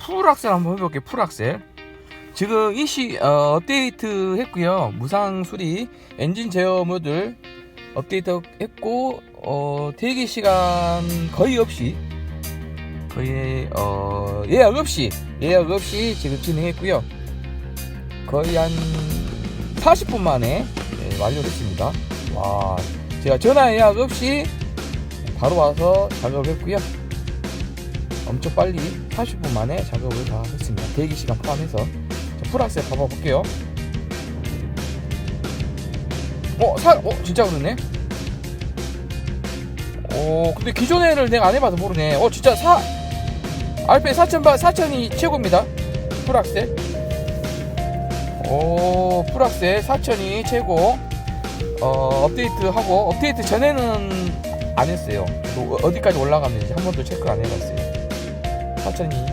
풀악셀 한번 해볼게요. 풀악셀. 지금 이시 어, 업데이트 했고요. 무상 수리, 엔진 제어 모듈 업데이트 했고 어, 대기 시간 거의 없이 거의 어, 예약 없이 예약 없이 지금 진행했고요. 거의 한 40분 만에 예, 완료됐습니다. 와, 제가 전화 예약 없이 바로 와서 작업을 했고요. 엄청 빨리 40분 만에 작업을 다 했습니다. 대기 시간 포함해서 자, 풀악셀 봐봐 볼게요. 어, 사, 어, 진짜 그러네. 어, 근데 기존 애를 내가 안 해봐서 모르네. 어, 진짜 사, 알페 4000바, 4000이 최고입니다. 풀악셀. 오, 풀악셀 4000이 최고. 어, 업데이트하고, 업데이트 전에는 안 했어요. 또 어디까지 올라갔는지 한 번도 체크 안 해봤어요. 4000이